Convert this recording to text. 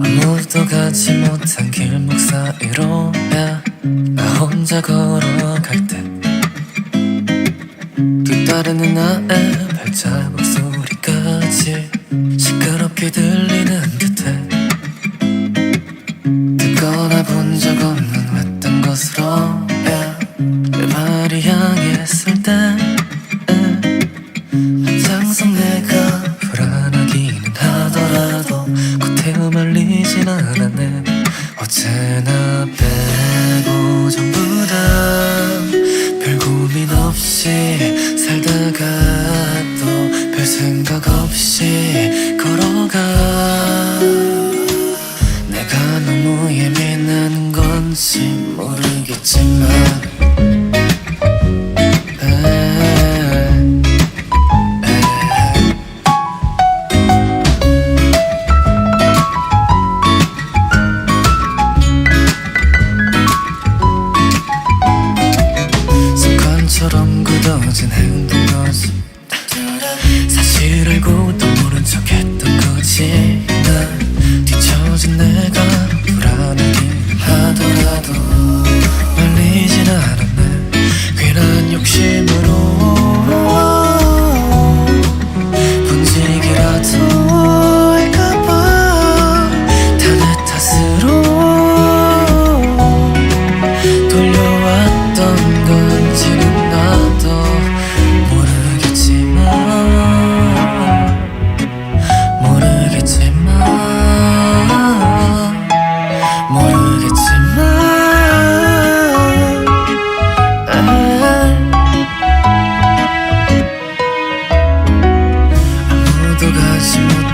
아무도 가지 못한 길목 사이로 야나 혼자 걸어갈 때또 따르는 나의 발자국 소리까지 시끄럽게 들리는 듯해. 듣거나 본 적 없는 어제나 빼고 전부 다 별 고민 없이 살다가 또 별 생각 없이 걸어가. 내가 너무 예민한 건지 모르겠지만 욕심으로. 어, 어, 어. 분색이라도 Christmas.